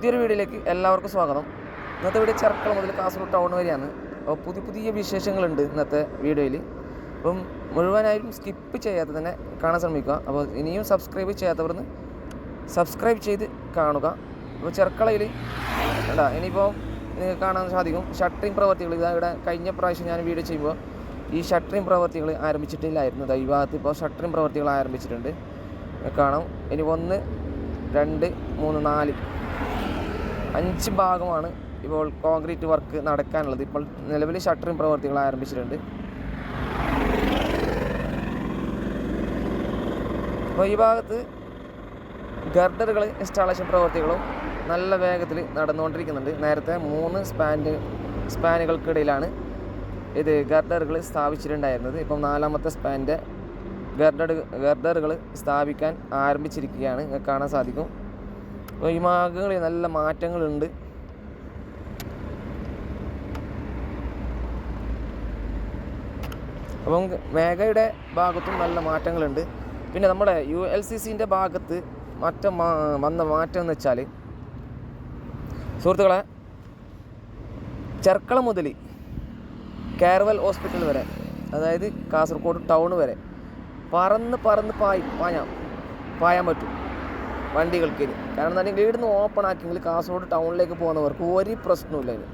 പുതിയൊരു വീഡിയോയിലേക്ക് എല്ലാവർക്കും സ്വാഗതം. ഇന്നത്തെ വീഡിയോ ചെർക്കള മുതൽ കാസർഗോഡ് ടൗൺ വരെയാണ്. അപ്പോൾ പുതിയ പുതിയ വിശേഷങ്ങളുണ്ട് ഇന്നത്തെ വീഡിയോയിൽ. അപ്പം മുഴുവനായും സ്കിപ്പ് ചെയ്യാതെ തന്നെ കാണാൻ ശ്രമിക്കുക. അപ്പോൾ ഇനിയും സബ്സ്ക്രൈബ് ചെയ്യാത്തവർന്ന് സബ്സ്ക്രൈബ് ചെയ്ത് കാണുക. അപ്പോൾ ചെർക്കളയിൽ അല്ല ഇനിയിപ്പോൾ നിങ്ങൾക്ക് കാണാൻ സാധിക്കും. ഷട്ടറിങ് പ്രവർത്തികൾ ഇതാ ഇവിടെ കഴിഞ്ഞ പ്രാവശ്യം ഞാൻ വീഡിയോ ചെയ്യുമ്പോൾ ഈ ഷട്ടറിങ് പ്രവർത്തികൾ ആരംഭിച്ചിട്ടില്ലായിരുന്നു. ഈ ഭാഗത്ത് ഇപ്പോൾ ഷട്ടറിങ് പ്രവർത്തികൾ ആരംഭിച്ചിട്ടുണ്ട്. കാണാം. ഇനി ഒന്ന് രണ്ട് മൂന്ന് നാല് അഞ്ച് ഭാഗമാണ് ഇപ്പോൾ കോൺക്രീറ്റ് വർക്ക് നടക്കാനുള്ളത്. ഇപ്പോൾ നിലവിൽ ഷട്ടറിംഗ് പ്രവർത്തികൾ ആരംഭിച്ചിട്ടുണ്ട്. അപ്പോൾ ഈ ഭാഗത്ത് ഗർഡറുകൾ ഇൻസ്റ്റാളേഷൻ പ്രവർത്തികളും നല്ല വേഗത്തിൽ നടന്നുകൊണ്ടിരിക്കുന്നുണ്ട്. നേരത്തെ മൂന്ന് സ്പാൻഡ് സ്പാനുകൾക്കിടയിലാണ് ഇത് ഗർഡറുകൾ സ്ഥാപിച്ചിട്ടുണ്ടായിരുന്നത്. ഇപ്പം നാലാമത്തെ സ്പാന്റെ ഗർഡർ ഗർഡറുകൾ സ്ഥാപിക്കാൻ ആരംഭിച്ചിരിക്കുകയാണ്. കാണാൻ സാധിക്കും. ഈ മാർഗങ്ങളിൽ നല്ല മാറ്റങ്ങളുണ്ട്. അപ്പം മേഘയുടെ ഭാഗത്തും നല്ല മാറ്റങ്ങളുണ്ട്. പിന്നെ നമ്മുടെ യു എൽ സി സിന്റെ ഭാഗത്ത് മാറ്റം വന്ന മാറ്റം എന്ന് വെച്ചാൽ സുഹൃത്തുക്കളെ ചെർക്കള മുതൽ കേർവൽ ഹോസ്പിറ്റൽ വരെ അതായത് കാസർഗോഡ് ടൗൺ വരെ പറന്ന് പറന്ന് പായ പായാം പായാൻ പറ്റും. വണ്ടികൾക്ക്. കാരണം എന്താ ഇവിടുന്ന് ഓപ്പൺ ആക്കിയെങ്കിൽ കാസർഗോഡ് ടൗണിലേക്ക് പോകുന്നവർക്ക് ഒരു പ്രശ്നമില്ല ഇനി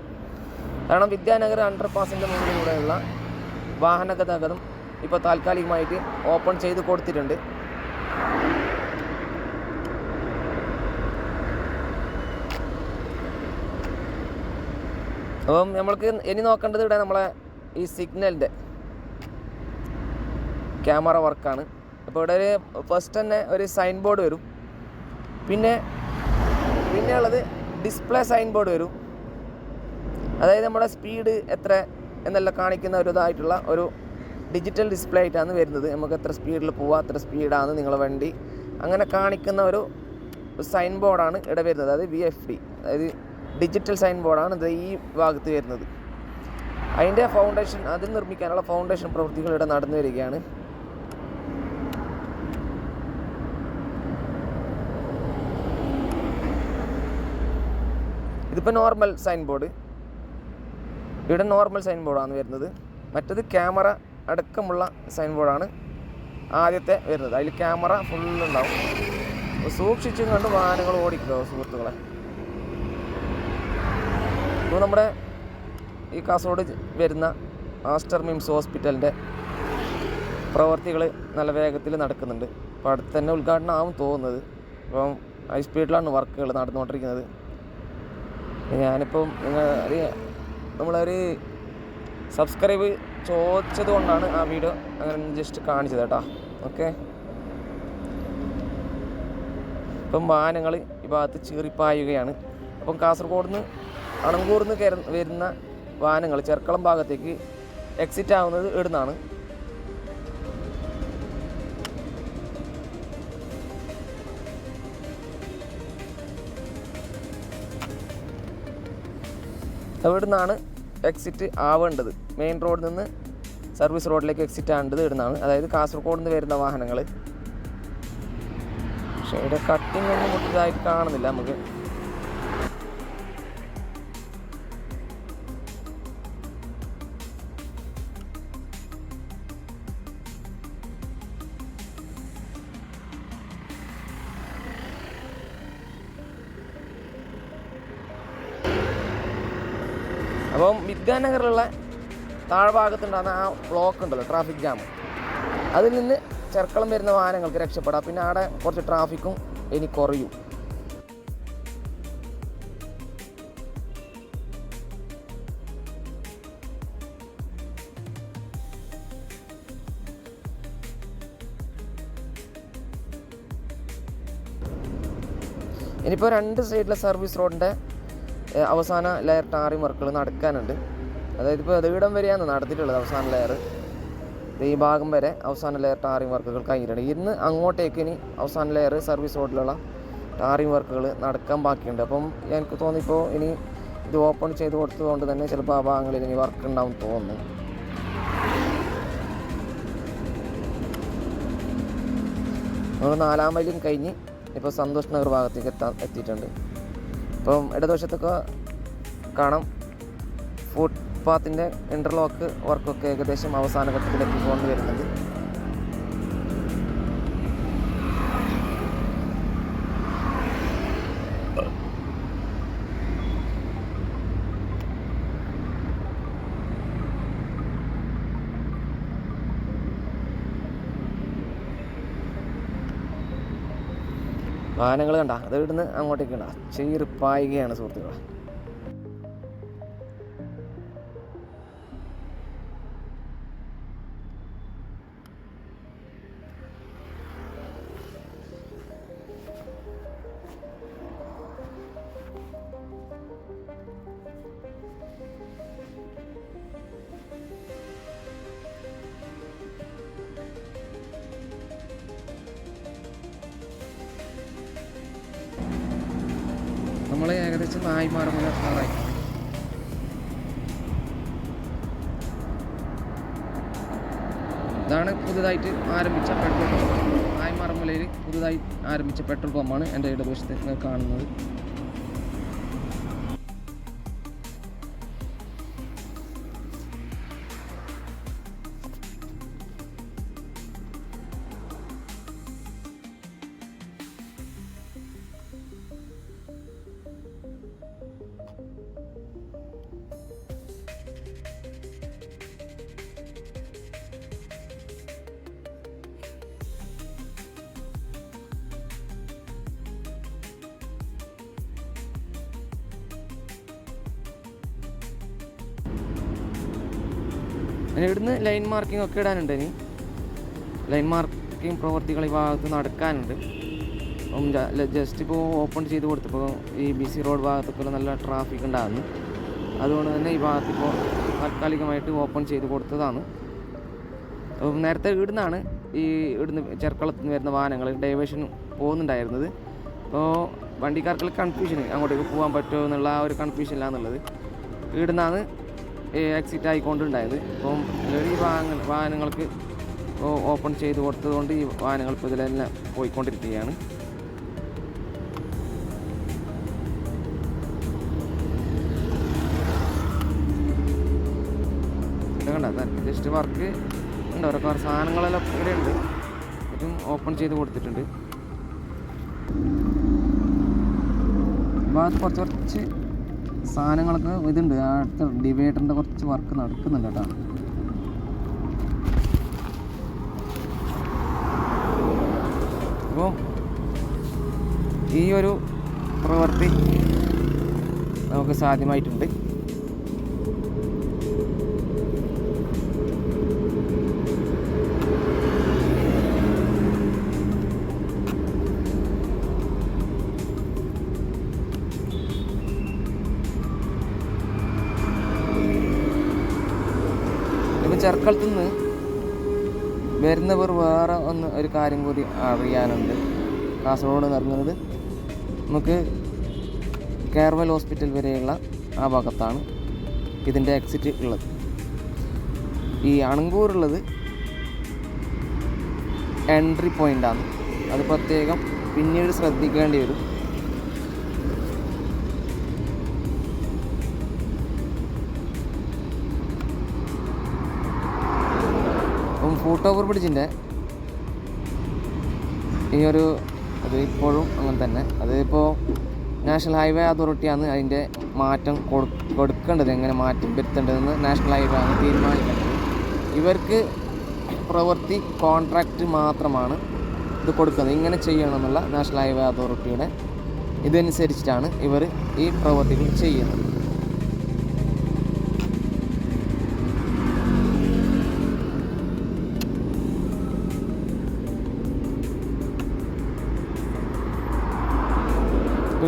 കാരണം വിദ്യാനഗർ അണ്ടർ പാസിന്റെ മുകളിലൂടെയുള്ള വാഹന ഗതാഗതം ഇപ്പോൾ താൽക്കാലികമായിട്ട് ഓപ്പൺ ചെയ്ത് കൊടുത്തിട്ടുണ്ട്. അപ്പം നമ്മൾക്ക് ഇനി നോക്കേണ്ടത് ഇവിടെ നമ്മളെ ഈ സിഗ്നലിന്റെ ക്യാമറ വർക്കാണ് അപ്പോൾ ഇവിടെ ഒരു ഫസ്റ്റ് തന്നെ ഒരു സൈൻ ബോർഡ് വരും. പിന്നെ പിന്നെ ഉള്ളത് ഡിസ്പ്ലേ സൈൻ ബോർഡ് വരും. അതായത് നമ്മുടെ സ്പീഡ് എത്ര എന്നെല്ലാം കാണിക്കുന്ന ഒരു ഇതായിട്ടുള്ള ഒരു ഡിജിറ്റൽ ഡിസ്പ്ലേ ആയിട്ടാണ് വരുന്നത്. നമുക്ക് എത്ര സ്പീഡിൽ പോവാം അത്ര സ്പീഡാണ് നിങ്ങളെ വണ്ടി. അങ്ങനെ കാണിക്കുന്ന ഒരു സൈൻ ബോർഡാണ് ഇവിടെ വരുന്നത്. അതായത് വി എഫ് ഡി അതായത് ഡിജിറ്റൽ സൈൻ ബോർഡാണ് ഇത് ഈ ഭാഗത്ത് വരുന്നത്. അതിന്റെ ഫൗണ്ടേഷൻ അതിൽ നിർമ്മിക്കാനുള്ള ഫൗണ്ടേഷൻ പ്രവൃത്തികൾ ഇവിടെ നടന്നു വരികയാണ്. ഇതിപ്പോൾ നോർമൽ സൈൻ ബോർഡ് ഇവിടെ നോർമൽ സൈൻ ബോർഡാണ് വരുന്നത്. മറ്റത് ക്യാമറ അടക്കമുള്ള സൈൻ ബോർഡാണ് ആദ്യത്തെ വരുന്നത്. അതിൽ ക്യാമറ ഫുള്ളുണ്ടാവും അപ്പോൾ സൂക്ഷിച്ചും കണ്ട് വാഹനങ്ങൾ ഓടിക്കുക സുഹൃത്തുക്കളെ. ഇപ്പോൾ നമ്മുടെ ഈ കാസർഗോഡ് വരുന്ന ആസ്റ്റർ മിംസ് ഹോസ്പിറ്റലിന്റെ പ്രവർത്തികൾ നല്ല വേഗത്തിൽ നടക്കുന്നുണ്ട്. അപ്പോൾ അടുത്ത് തന്നെ ഉദ്ഘാടനം ആവും തോന്നുന്നത്. അപ്പം ഹൈ സ്പീഡിലാണ് വർക്കുകൾ നടന്നുകൊണ്ടിരിക്കുന്നത്. ഞാനിപ്പം നിങ്ങൾ അറിയാം നമ്മളൊരു സബ്സ്ക്രൈബ് ചോദിച്ചത് കൊണ്ടാണ് ആ വീഡിയോ അങ്ങനെ ജസ്റ്റ് കാണിച്ചത് കേട്ടോ. ഓക്കെ ഇപ്പം വാഹനങ്ങൾ ഈ ഭാഗത്ത് ചീറിപ്പായുകയാണ്. അപ്പം കാസർഗോഡ് നിന്ന് അണങ്കൂർന്ന് വരുന്ന വാഹനങ്ങൾ ചെർക്കളം ഭാഗത്തേക്ക് എക്സിറ്റ് ആവുന്നത് ഇവിടുന്നാണ് നിന്നാണ് എക്സിറ്റ് ആവേണ്ടത്. മെയിൻ റോഡിൽ നിന്ന് സർവീസ് റോഡിലേക്ക് എക്സിറ്റ് ആവേണ്ടത് ഇവിടുന്നാണ്. അതായത് കാസർഗോഡ് നിന്ന് വരുന്ന വാഹനങ്ങൾ പക്ഷേ ഇവിടെ കട്ടിങ് ഒന്നും മുട്ടതായിട്ട് കാണുന്നില്ല നമുക്ക്. വിദ്യാനഗറിലുള്ള താഴ്ഭാഗത്തുണ്ടാകുന്ന ആ ബ്ലോക്ക് ഉണ്ടല്ലോ ട്രാഫിക് ജാം അതിൽ നിന്ന് ചെർക്കളം വരുന്ന വാഹനങ്ങൾക്ക് രക്ഷപ്പെടാം. പിന്നെ അവിടെ കുറച്ച് ട്രാഫിക്കും ഇനി കുറയും. ഇനിയിപ്പോൾ രണ്ട് സൈഡിലെ സർവീസ് റോഡിന്റെ അവസാന ലെയർ ടാറി വർക്കുകൾ നടക്കാനുണ്ട്. അതായത് ഇപ്പോൾ ഇവിടം വരെയാണ് നടത്തിയിട്ടുള്ളത് അവസാന ലെയർ ഈ ഭാഗം വരെ അവസാന ലെയർ ടാറിങ് വർക്കുകൾ കഴിഞ്ഞിട്ടുണ്ട്. ഇന്ന് അങ്ങോട്ടേക്ക് ഇനി അവസാന ലെയർ സർവീസ് റോഡിലുള്ള ടാറിങ് വർക്കുകൾ നടക്കാൻ ബാക്കിയുണ്ട്. അപ്പം എനിക്ക് തോന്നിപ്പോൾ ഇനി ഇത് ഓപ്പൺ ചെയ്ത് കൊടുത്തതുകൊണ്ട് തന്നെ ചിലപ്പോൾ ആ ഭാഗങ്ങളിൽ ഇനി വർക്ക് ഉണ്ടാവും തോന്നുന്നു. നമ്മൾ നാലാം മൈലും കഴിഞ്ഞ് ഇപ്പോൾ സന്തോഷ് നഗർ ഭാഗത്തേക്ക് എത്താൻ എത്തിയിട്ടുണ്ട്. ഇപ്പം ഇടതുവശത്തൊക്കെ കാണാം. ഫുട്പാത്തിന്റെ ഇന്റർലോക്ക് വർക്കൊക്കെ ഏകദേശം അവസാന ഘട്ടത്തിലേക്ക് കൊണ്ടുവരുന്നത് വാഹനങ്ങൾ കണ്ട അത് ഇവിടുന്ന് അങ്ങോട്ടേക്ക് കണ്ട. ചീറിപ്പായുകയാണ് സുഹൃത്തുക്കളെ. നായി മാറുമ്പോൾ എത്താറായി ഇതാണ് പുതുതായിട്ട് ആരംഭിച്ച പെട്രോൾ പമ്പ്. നായ്മാറമുലയിൽ പുതുതായി ആരംഭിച്ച പെട്രോൾ പമ്പാണ് എന്റെ ഇടതുവശത്ത് നിങ്ങൾ കാണുന്നത്. പിന്നെ ഇവിടുന്ന് ലൈൻ മാർക്കിംഗ് ഒക്കെ ഇടാനുണ്ട് ഇനി. ലൈൻ മാർക്കിംഗ് പ്രവർത്തികൾ ഈ ഭാഗത്ത് നടക്കാനുണ്ട്. അപ്പം ജസ്റ്റ് ഇപ്പോൾ ഓപ്പൺ ചെയ്ത് കൊടുത്തപ്പോൾ ഈ ബി സി റോഡ് ഭാഗത്തൊക്കെ നല്ല ട്രാഫിക് ഉണ്ടാകുന്നു. അതുകൊണ്ട് തന്നെ ഈ ഭാഗത്ത് ഇപ്പോൾ താൽക്കാലികമായിട്ട് ഓപ്പൺ ചെയ്ത് കൊടുത്തതാണ്. അപ്പം നേരത്തെ ഇവിടുന്നാണ് ഈ ഇവിടുന്ന് ചെർക്കളത്ത് നിന്ന് വരുന്ന വാഹനങ്ങൾ ഡൈവേഷൻ പോകുന്നുണ്ടായിരുന്നത്. അപ്പോൾ വണ്ടിക്കാർക്കുള്ള കൺഫ്യൂഷൻ അങ്ങോട്ടേക്ക് പോകാൻ പറ്റുമോ എന്നുള്ള ആ ഒരു കൺഫ്യൂഷനിലാണെന്നുള്ളത് ഇവിടുന്നാണ് എക്സിറ്റ് ആയിക്കൊണ്ടുണ്ടായത്. അപ്പം ഈ വാഹന വാഹനങ്ങൾക്ക് ഓപ്പൺ ചെയ്ത് കൊടുത്തതുകൊണ്ട് ഈ വാഹനങ്ങൾ ഇപ്പോൾ ഇതിലെല്ലാം പോയിക്കൊണ്ടിരിക്കുകയാണ്. ജസ്റ്റ് വർക്ക് ഉണ്ട് ഓരോ സാധനങ്ങളെല്ലാം ഇവിടെ ഉണ്ട് ഇതും ഓപ്പൺ ചെയ്ത് കൊടുത്തിട്ടുണ്ട്. കുറച്ച് കുറച്ച് സാധനങ്ങളൊക്കെ ഇതുണ്ട്. അടുത്ത ഡിവൈഡറിന്റെ കുറച്ച് വർക്ക് നടക്കുന്നുണ്ട് കേട്ടോ. അപ്പോൾ ഈ ഒരു പ്രവൃത്തി നമുക്ക് സാധ്യമായിട്ടുണ്ട്. ഒരു കാര്യം കൂടി അറിയാനുണ്ട്. കാസർഗോഡ് എന്ന് ഇറങ്ങുന്നത് നമുക്ക് കേർവൽ ഹോസ്പിറ്റൽ വരെയുള്ള ആ ഭാഗത്താണ് ഇതിന്റെ എക്സിറ്റ് ഉള്ളത്. ഈ അണങ്കൂറുള്ളത് എൻട്രി പോയിന്റാണ് അത് പ്രത്യേകം പിന്നീട് ശ്രദ്ധിക്കേണ്ടി വരും. അപ്പം ഫൂട്ട് ഓവർ ബ്രിഡ്ജിന്റെ ഈ ഒരു അത് ഇപ്പോഴും അങ്ങനെ തന്നെ. അതിപ്പോൾ നാഷണൽ ഹൈവേ അതോറിറ്റിയാണ് അതിന്റെ മാറ്റം കൊടു കൊടുക്കേണ്ടത്. എങ്ങനെ മാറ്റം വരുത്തേണ്ടതെന്ന് നാഷണൽ ഹൈവേ ആണ് തീരുമാനിക്കേണ്ടത്. ഇവർക്ക് പ്രവൃത്തി കോൺട്രാക്റ്റ് മാത്രമാണ് ഇത് കൊടുക്കുന്നത്. ഇങ്ങനെ ചെയ്യണമെന്നുള്ള നാഷണൽ ഹൈവേ അതോറിറ്റിയുടെ ഇതനുസരിച്ചിട്ടാണ് ഇവർ ഈ പ്രവൃത്തികൾ ചെയ്യുന്നത്.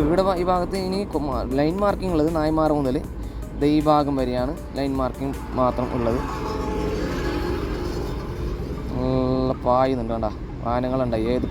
ഇവിടെ ഈ ഭാഗത്ത് ഇനി ലൈൻ മാർക്കിംഗ് ഉള്ളത് നായ്മാർ മുതൽ ഈ ഭാഗം വരെയാണ് ലൈൻ മാർക്കിംഗ് മാത്രം ഉള്ളത്. നല്ല പായുന്നുണ്ട് കണ്ട. വാഹനങ്ങളുണ്ട ഏത്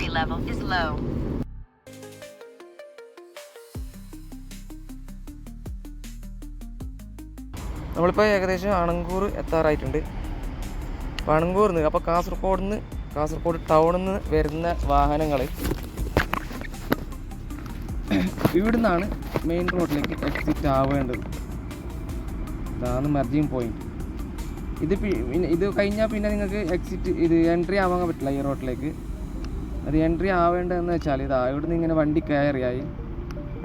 പാച്ചൽ low. നമ്മളിപ്പോൾ ഏകദേശം അണങ്കൂർ എത്താറായിട്ടുണ്ട്. അപ്പോൾ അണങ്കൂറിൽ നിന്ന് അപ്പോൾ കാസർഗോഡ് നിന്ന് കാസർഗോഡ് ടൗണിൽ നിന്ന് വരുന്ന വാഹനങ്ങൾ ഇവിടുന്നാണ് മെയിൻ റോഡിലേക്ക് എക്സിറ്റ് ആവേണ്ടത്. ഇതാണ് മർജിങ് പോയിന്റ് ഇത് ഇത് കഴിഞ്ഞാൽ പിന്നെ നിങ്ങൾക്ക് എക്സിറ്റ് ഇത് എൻട്രി ആവാൻ പറ്റില്ല ഈ റോഡിലേക്ക്. അത് എൻട്രി ആവേണ്ടതെന്ന് വെച്ചാൽ ഇതാ ഇവിടുന്ന് ഇങ്ങനെ വണ്ടി കയറിയായി.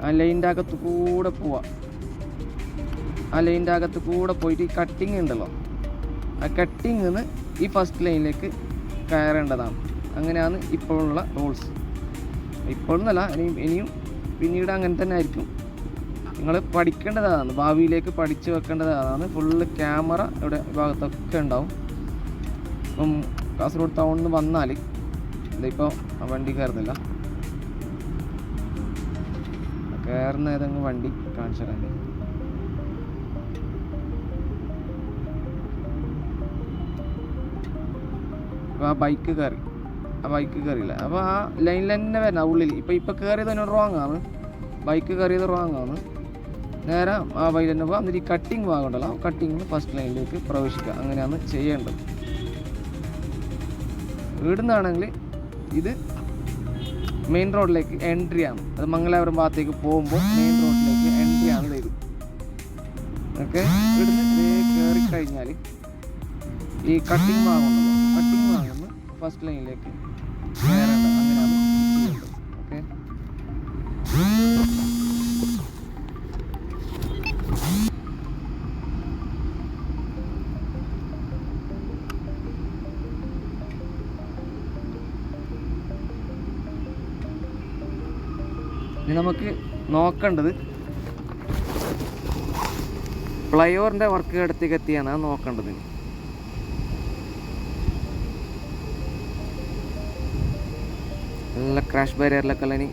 ആ ലൈന്റെ അകത്ത് കൂടെ പോവാം. ആ ലൈന്റെ അകത്ത് കൂടെ പോയിട്ട് ഈ കട്ടിങ് ഉണ്ടല്ലോ. ആ കട്ടിങ് നിന്ന് ഈ ഫസ്റ്റ് ലൈനിലേക്ക് കയറേണ്ടതാണ്. അങ്ങനെയാണ് ഇപ്പോഴുള്ള റൂൾസ് ഇപ്പോഴൊന്നല്ല ഇനിയും ഇനിയും പിന്നീട് അങ്ങനെ തന്നെ ആയിരിക്കും. നിങ്ങൾ പഠിക്കേണ്ടതാണ് ഭാവിയിലേക്ക് പഠിച്ചു വെക്കേണ്ടതാണ് ഫുള്ള് ക്യാമറ ഇവിടെ ഭാഗത്തൊക്കെ ഉണ്ടാവും. ഇപ്പം കാസർഗോഡ് ടൗണിൽ നിന്ന് വന്നാൽ ഇതിപ്പോൾ ആ വണ്ടി കയറുന്നില്ല. കയറുന്ന ഏതെങ്കിലും വണ്ടി കാണിച്ചു തരാൻ അപ്പോൾ ആ ബൈക്ക് കയറി. ആ ബൈക്ക് കയറിയില്ല? അപ്പോൾ ആ ലൈനിൽ തന്നെ വരണം ഉള്ളിൽ. ഇപ്പോൾ ഇപ്പോൾ കയറിയത് തന്നെ റോങ് ആണ്. ബൈക്ക് കയറിയത് റോങ് ആണ്. നേരെ ആ വഴി തന്നെ പോകുക എന്നിട്ട് ഈ കട്ടിങ് ഭാഗമുണ്ടല്ലോ ആ കട്ടിങ്ങിന് ഫസ്റ്റ് ലൈനിലേക്ക് പ്രവേശിക്കുക. അങ്ങനെയാണ് ചെയ്യേണ്ടത്. ഇവിടുന്നാണെങ്കിൽ ഇത് മെയിൻ റോഡിലേക്ക് എൻട്രി ആണ്. അത് മംഗലാപുരം ഭാഗത്തേക്ക് പോകുമ്പോൾ മെയിൻ റോഡിലേക്ക് എൻട്രി ആണ് ഇത് ഓക്കെ ഇവിടുന്ന് കയറി കഴിഞ്ഞാൽ ഈ കട്ടിങ് ഭാഗമുണ്ടല്ലോ കട്ടിങ് ഭാഗം ഫസ്റ്റ് ലൈനിലേക്ക് കയറേണ്ടത് അങ്ങനെയാണ് ഓക്കെ നമുക്ക് നോക്കേണ്ടത് ഫ്ലൈഓവറിന്റെ വർക്ക് അടുത്തേക്ക് എത്തിയാണ് അത് നോക്കേണ്ടത്. നല്ല ക്രാഷ് ബാരിയറിലൊക്കെ ഉള്ള ഇനി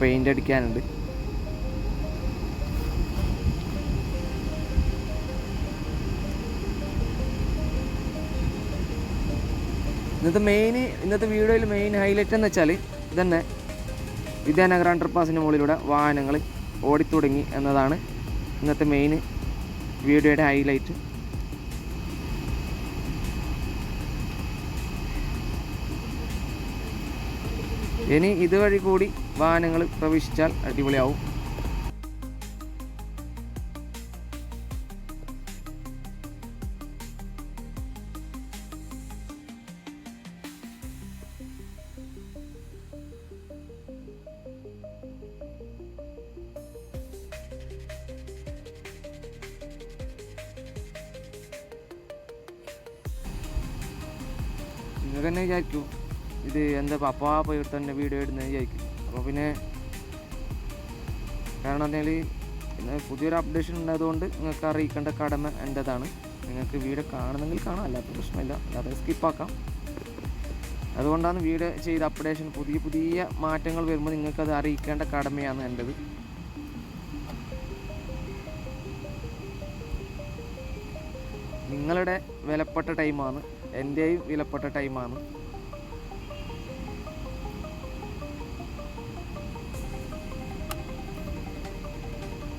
പെയിന്റ് അടിക്കാനുണ്ട് ഇന്നത്തെ മെയിൻ ഇന്നത്തെ വീഡിയോയിൽ മെയിൻ ഹൈലൈറ്റ് എന്ന് വെച്ചാൽ ഇതന്നെ വിദ്യാനഗർ അണ്ടർപാസിന് മുകളിലൂടെ വാഹനങ്ങൾ ഓടിത്തുടങ്ങി എന്നതാണ് ഇന്നത്തെ മെയിൻ വീഡിയോയുടെ ഹൈലൈറ്റ് ഇനി ഇതുവഴി കൂടി വാഹനങ്ങൾ പ്രവേശിച്ചാൽ അടിപൊളിയാവും. പപ്പാ പോയിട്ട് തന്നെ വീഡിയോ ഇടുന്നത് വിചാരിക്കും. അപ്പോൾ പിന്നെ കാരണം പറഞ്ഞാൽ പിന്നെ പുതിയൊരു അപ്ഡേഷൻ ഉണ്ടായതുകൊണ്ട് നിങ്ങൾക്ക് അറിയിക്കേണ്ട കടമ എന്റെതാണ് നിങ്ങൾക്ക് വീഡിയോ കാണുന്നെങ്കിൽ കാണാം അല്ലാത്ത പ്രശ്നമില്ല. അല്ലാതെ സ്കിപ്പാക്കാം അതുകൊണ്ടാണ് വീഡിയോ ചെയ്ത അപ്ഡേഷൻ പുതിയ പുതിയ മാറ്റങ്ങൾ വരുമ്പോൾ നിങ്ങൾക്കത് അറിയിക്കേണ്ട കടമയാണ് എന്റെത് നിങ്ങളുടെ വിലപ്പെട്ട ടൈമാണ് എന്റെയും വിലപ്പെട്ട ടൈമാണ്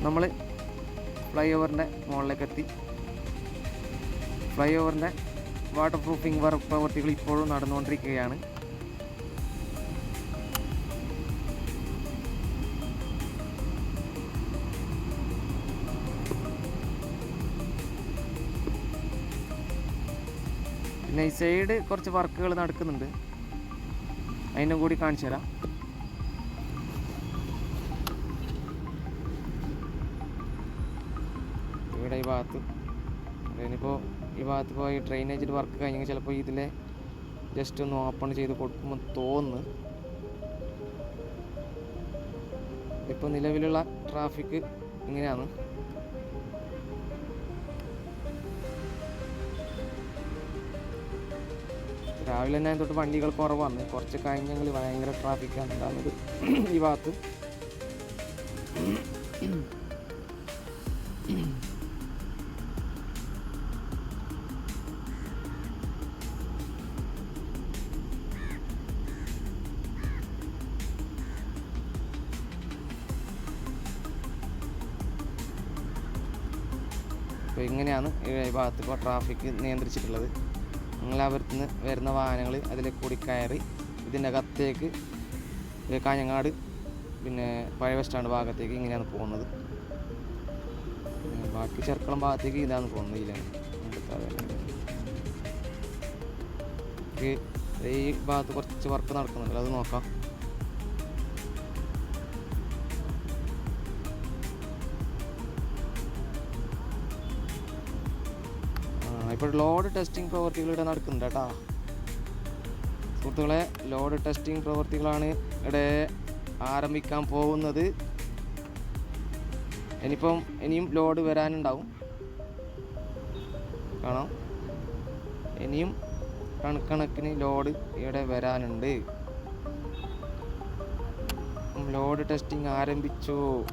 നമ്മൾ ഫ്ലൈ ഓവറിന്റെ മുകളിലേക്ക് എത്തി ഫ്ലൈ ഓവറിന്റെ വാട്ടർ പ്രൂഫിംഗ് വർക്ക് പ്രവൃത്തികൾ ഇപ്പോഴും നടന്നുകൊണ്ടിരിക്കുകയാണ്. പിന്നെ ഈ സൈഡ് കുറച്ച് വർക്കുകൾ നടക്കുന്നുണ്ട്. അതിനും കൂടി കാണിച്ചു തരാം ഭാഗത്ത്. ഇനിയിപ്പോൾ ഈ ഭാഗത്ത് പോയി ഡ്രെയിനേജിൽ വർക്ക് കഴിഞ്ഞെങ്കിൽ ചിലപ്പോൾ ഇതിലെ ജസ്റ്റ് ഒന്ന് ഓപ്പൺ ചെയ്ത് കൊടുക്കുമ്പോൾ തോന്നുന്നു ഇപ്പോൾ നിലവിലുള്ള ട്രാഫിക് ഇങ്ങനെയാണ്. രാവിലെ തന്നെ തൊട്ട് വണ്ടികൾ കുറവാണ്. കുറച്ച് കഴിഞ്ഞെങ്കിൽ ഭയങ്കര ട്രാഫിക്കാണ് ഉണ്ടാകുന്നത് ഈ ഭാഗത്ത്. അപ്പോൾ ഇങ്ങനെയാണ് ഈ ഭാഗത്ത് ഇപ്പോൾ ട്രാഫിക് നിയന്ത്രിച്ചിട്ടുള്ളത്. മംഗലാപുരത്ത് നിന്ന് വരുന്ന വാഹനങ്ങൾ അതിൽ കൂടി കയറി ഇതിന്റെ അകത്തേക്ക് കാഞ്ഞങ്ങാട് പിന്നെ പഴയ ബസ് സ്റ്റാൻഡ് ഭാഗത്തേക്ക് ഇങ്ങനെയാണ് പോകുന്നത്. ബാക്കി ചെറുക്കളം ഭാഗത്തേക്ക് ഇതാണ് പോകുന്നത് ഇതിലാണ് ഈ ഭാഗത്ത് കുറച്ച് വർക്ക് നടക്കുന്നുണ്ട്. അത് നോക്കാം. ഇപ്പോൾ ലോഡ് ടെസ്റ്റിംഗ് പ്രവർത്തികൾ ഇവിടെ നടക്കുന്നുണ്ട് കേട്ടോ. സുഹൃത്തുക്കളെ ലോഡ് ടെസ്റ്റിംഗ് പ്രവർത്തികളാണ് ഇവിടെ ആരംഭിക്കാൻ പോകുന്നത്. ഇനിയിപ്പം ഇനിയും ലോഡ് വരാനുണ്ടാവും. കാണാം. ഇനിയും കണക്കണക്കിന് ലോഡ് ഇവിടെ വരാനുണ്ട്. ലോഡ് ടെസ്റ്റിംഗ് ആരംഭിച്ചു.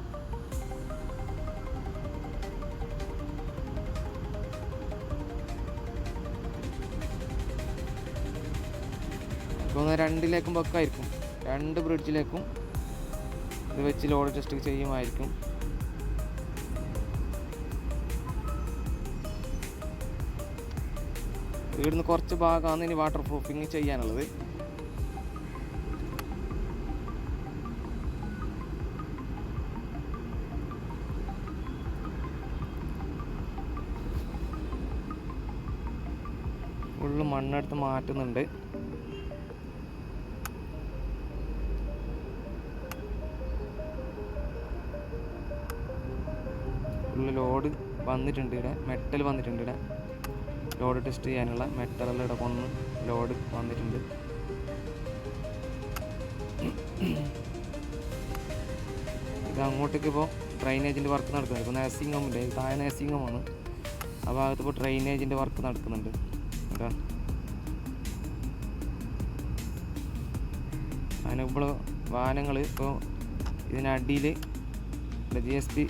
ഇപ്പോൾ രണ്ടിലേക്കും വെക്കായിരിക്കും. രണ്ട് ബ്രിഡ്ജിലേക്കും ഇത് വെച്ച് ലോഡ് ടെസ്റ്റ് ചെയ്യുമായിരിക്കും. ഇവിടുന്ന് കുറച്ച് ഭാഗമാണ് ഇനി വാട്ടർ പ്രൂഫിങ് ചെയ്യാനുള്ളത്. ഫുള്ള് മണ്ണെടുത്ത് മാറ്റുന്നുണ്ട്. ഫുള്ള് ലോഡ് വന്നിട്ടുണ്ട് ഇവിടെ. മെറ്റൽ വന്നിട്ടുണ്ട് ഇവിടെ. ലോഡ് ടെസ്റ്റ് ചെയ്യാനുള്ള മെറ്റലെല്ലാം ഇവിടെ കൊന്ന് ലോഡ് വന്നിട്ടുണ്ട്. ഇത് അങ്ങോട്ടേക്ക് ഇപ്പോൾ ഡ്രൈനേജിന്റെ വർക്ക് നടക്കുന്നുണ്ട്. ഇപ്പോൾ നഴ്സിംഗ് ഹോമിന്റെ താഴെ നഴ്സിംഗ് ഹോമാണ് ആ ഭാഗത്ത് ഇപ്പോൾ ഡ്രൈനേജിന്റെ വർക്ക് നടക്കുന്നുണ്ട്. കേട്ടോ അതിനിപ്പോൾ വാഹനങ്ങൾ ഇപ്പോൾ ഇതിനടിയിൽ G S P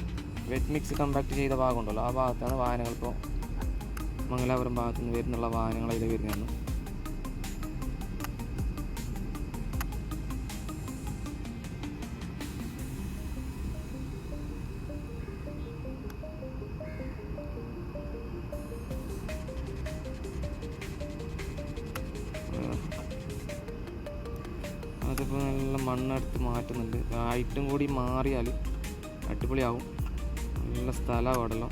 wet mix conduct ചെയ്ത ഭാഗമുണ്ടല്ലോ. ആ ഭാഗത്താണ് വാഹനങ്ങൾ ഇപ്പോൾ മംഗലാപുരം ഭാഗത്തു നിന്ന് വരുന്നുള്ള വാഹനങ്ങൾ അതിൽ വരുന്നതാണ് അതിപ്പോൾ നല്ല മണ്ണെടുത്ത് മാറ്റുന്നുണ്ട്. ഹൈറ്റും കൂടി മാറിയാൽ അടിപൊളിയാവും. നല്ല സ്ഥലമാണ് അവിടെല്ലാം.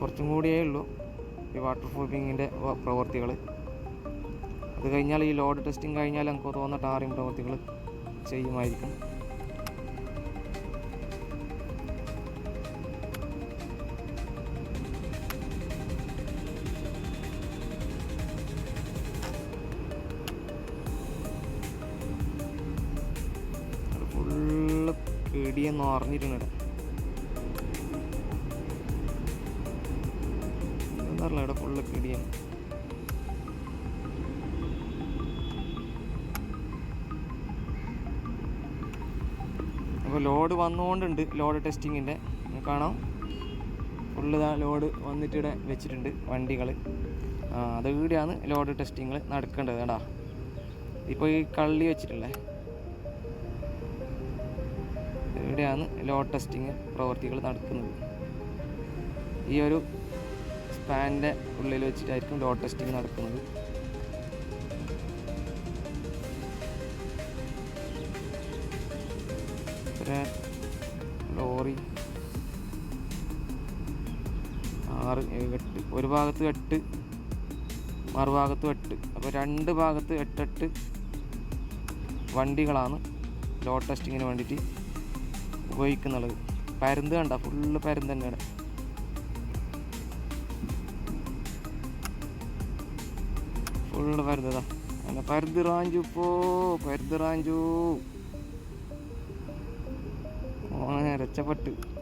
കുറച്ചും കൂടിയേ ഉള്ളൂ. ഈ വാട്ടർ പ്രൂഫിങ്ങിന്റെ പ്രവർത്തികൾ അത് കഴിഞ്ഞാൽ ഈ ലോഡ് ടെസ്റ്റിംഗ് കഴിഞ്ഞാൽ നമുക്ക് തോന്നുന്ന ടാറിങ് പ്രവൃത്തികൾ ചെയ്യുമായിരിക്കും. ഫുള്ള് കിടിയെന്ന് അറിഞ്ഞിട്ടുണ്ട് വന്നുകൊണ്ടുണ്ട് ലോഡ് ടെസ്റ്റിങ്ങിന്റെ. കാണാം. ഫുള്ള് ഇതാ ലോഡ് വന്നിട്ട് ഇവിടെ വെച്ചിട്ടുണ്ട് വണ്ടികൾ അത് ഇവിടെയാണ് ലോഡ് ടെസ്റ്റിങ്ങൾ നടക്കേണ്ടത് കേടാ ഇപ്പോൾ ഈ കള്ളി വെച്ചിട്ടുള്ളേ ഇവിടെയാണ് ലോഡ് ടെസ്റ്റിങ് പ്രവർത്തികൾ നടക്കുന്നത്. ഈ ഒരു സ്പാനിന്റെ ഉള്ളിൽ വെച്ചിട്ടായിരിക്കും ലോഡ് ടെസ്റ്റിംഗ് നടക്കുന്നത്. ഒരു ഭാഗത്ത് എട്ട് മറുഭാഗത്തും എട്ട്. അപ്പോൾ രണ്ട് ഭാഗത്ത് എട്ടെട്ട് വണ്ടികളാണ് ലോ ടെസ്റ്റിങ്ങിന് വേണ്ടിയിട്ട് ഉപയോഗിക്കുന്നുള്ളത് പരുന്ത് കണ്ട ഫുള്ള് പരുന്ത് തന്നെയാണ്. ഫുള്ള് പരുന്തതാ അങ്ങനെ പരുന്ത് റാഞ്ചു പോ പരുന്ത് റാഞ്ചു. ഓനെ രക്ഷപ്പെട്ട്.